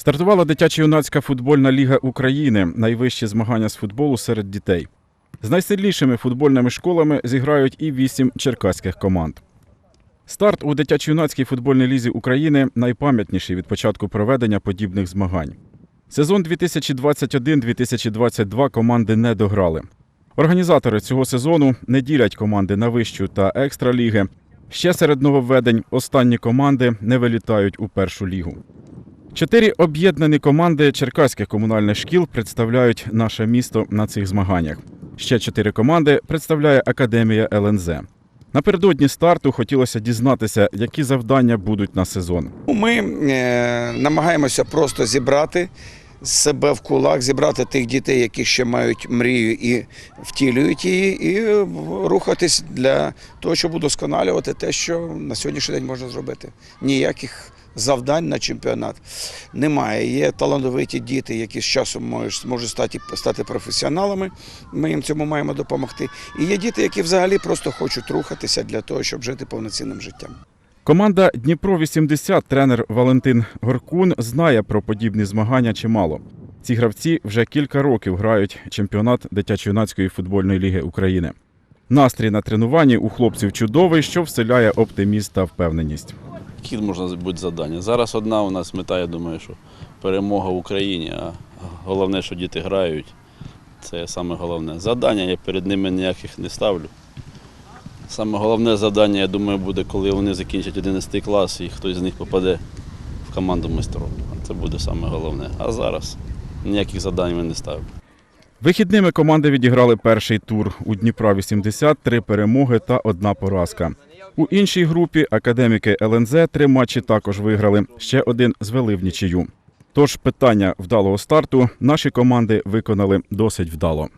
Стартувала дитячо-юнацька футбольна ліга України, найвищі змагання з футболу серед дітей. З найсильнішими футбольними школами зіграють і вісім черкаських команд. Старт у дитячо-юнацькій футбольній лізі України найпам'ятніший від початку проведення подібних змагань. Сезон 2021-2022 команди не дограли. Організатори цього сезону не ділять команди на вищу та екстраліги. Ще серед нововведень останні команди не вилітають у першу лігу. Чотири об'єднані команди черкаських комунальних шкіл представляють наше місто на цих змаганнях. Ще чотири команди представляє Академія ЛНЗ. Напередодні старту хотілося дізнатися, які завдання будуть на сезон. Ми е, намагаємося просто зібрати себе в кулак, зібрати тих дітей, які ще мають мрію і втілюють її, і рухатись для того, щоб удосконалювати те, що на сьогоднішній день можна зробити. Ніяких завдань на чемпіонат немає. Є талановиті діти, які з часом можуть, стати, стати професіоналами. Ми їм цьому маємо допомогти. І є діти, які взагалі просто хочуть рухатися для того, щоб жити повноцінним життям. Команда Дніпро 80 тренер Валентин Горкун знає про подібні змагання чимало. Ці гравці вже кілька років грають чемпіонат дитячо-юнацької футбольної ліги України. Настрій на тренуванні у хлопців чудовий, що вселяє оптиміст та впевненість. Які можна бути завдання? Зараз одна у нас мета, я думаю, що перемога в Україні, а головне, що діти грають. Це саме головне. Завдання я перед ними ніяких не ставлю. Саме головне завдання, я думаю, буде, коли вони закінчать 11 клас і хтось з них попаде в команду майстрів. Це буде саме головне. А зараз ніяких завдань ми не ставимо. Вихідними команди відіграли перший тур. У Дніпра 80 три перемоги та одна поразка. У іншій групі академіки ЛНЗ три матчі також виграли. Ще один звели в нічию. Тож питання вдалого старту наші команди виконали досить вдало.